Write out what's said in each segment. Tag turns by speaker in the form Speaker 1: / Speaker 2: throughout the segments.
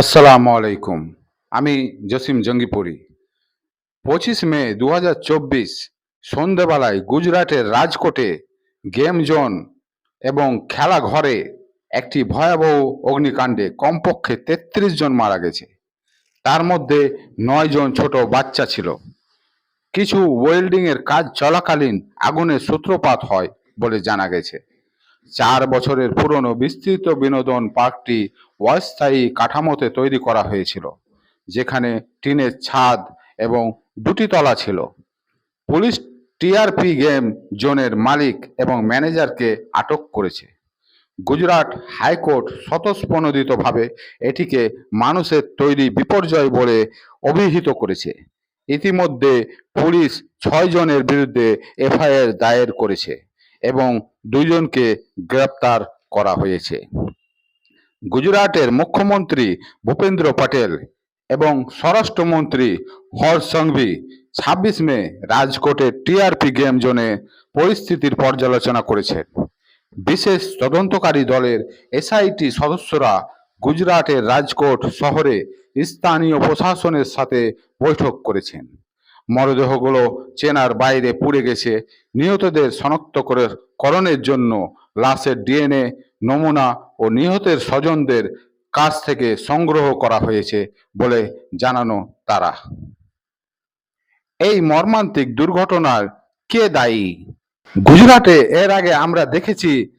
Speaker 1: আসসালামু আলাইকুম। আমি জসিম জঙ্গিপুরি। পঁচিশ মে দু হাজার চব্বিশ সন্ধেবেলায় গুজরাটের রাজকোটে গেম জোন এবং খেলা ঘরে একটি ভয়াবহ অগ্নিকাণ্ডে কমপক্ষে তেত্রিশ জন মারা গেছে। তার মধ্যে নয় জন ছোট বাচ্চা ছিল। কিছু ওয়েল্ডিংয়ের কাজ চলাকালীন আগুনের সূত্রপাত হয় বলে জানা গেছে। চার বছরের পুরনো বিস্তৃত বিনোদন পার্কটি অস্থায়ী কাঠামোতে তৈরি করা হয়েছিল, যেখানে টিনের ছাদ এবং দুটি তলা ছিল। পুলিশ টিআরপি গেম জোনের মালিক এবং ম্যানেজারকে আটক করেছে। গুজরাট হাইকোর্ট স্বতঃস্ফনোদিতভাবে এটিকে মানুষের তৈরি বিপর্যয় বলে অভিহিত করেছে। ইতিমধ্যে পুলিশ ছয় জনের বিরুদ্ধে এফআইআর দায়ের করেছে এবং দুইজনকে গ্রেপ্তার করা হয়েছে। গুজরাটের মুখ্যমন্ত্রী ভূপেন্দ্র পটেল এবং স্বরাষ্ট্রমন্ত্রী হর্ষ সংভি ছাব্বিশ মে রাজকোটের টিআরপি গেম জোনে পরিস্থিতির পর্যালোচনা করেছেন। বিশেষ তদন্তকারী দলের এসআইটি সদস্যরা গুজরাটের রাজকোট শহরে স্থানীয় প্রশাসনের সাথে বৈঠক করেছেন। মরদেহগুলো চেনার বাইরে পুড়ে গেছে। নিহতদের শনাক্ত করে করণের জন্য লাশের ডিএনএ, নমুনা ও নিহতের স্বজনদের কাছ থেকে সংগ্রহ করা হয়েছে বলে জানানো তারা। এই মর্মান্তিক দুর্ঘটনার কে দায়ী? গুজরাটে এর আগে আমরা দেখেছি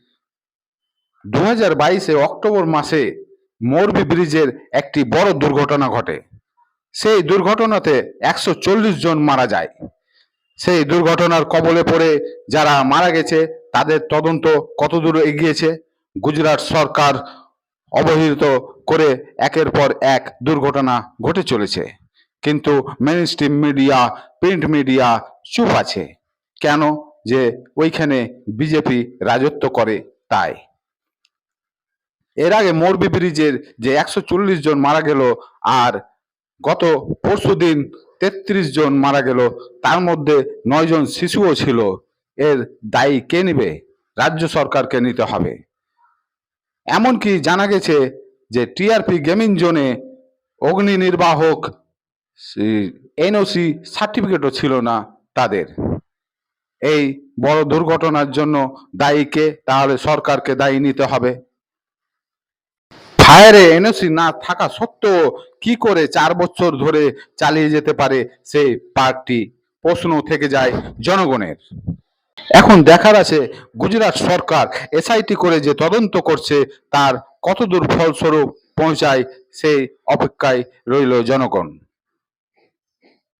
Speaker 1: দু হাজার অক্টোবর মাসে মোরবি ব্রিজের একটি বড় দুর্ঘটনা ঘটে। সেই দুর্ঘটনাতে একশো চল্লিশ জন মারা যায়। সেই দুর্ঘটনার কবলে পড়ে যারা মারা গেছে, তাদের তদন্ত কতদূর এগিয়েছে? গুজরাট সরকার অবহিত করে একের পর এক দুর্ঘটনা ঘটে চলেছে। কিন্তু mainstream media print media চুপ আছে। কেন যে ওইখানে বিজেপি রাজত্ব করে তাই? এর আগে মোরবি ব্রিজের যে একশো চল্লিশ জন মারা গেল, আর গত পরশু দিন তেত্রিশ জন মারা গেল, তার মধ্যে নয় জন শিশুও ছিল। এর দায়ী কে নেবে? রাজ্য সরকারকে নিতে হবে। এমনকি জানা গেছে যে টিআরপি গেমিং জোনে অগ্নি নির্বাহক এনওসি সার্টিফিকেটও ছিল না তাদের। এই বড় দুর্ঘটনার জন্য দায়ী কে? তাহলে সরকারকে দায়ী নিতে হবে। ফায়ারে এনওসি না থাকা সত্ত্বেও কি করে চার বছর ধরে চালিয়ে যেতে পারে সেই পার্কটি? প্রশ্ন থেকে যায় জনগণের। এখন দেখার আছে গুজরাট সরকার এসআইটি করে যে তদন্ত করছে, তার কতদূর ফলস্বরূপ পৌঁছায় সেই অপেক্ষায় রইল জনগণ।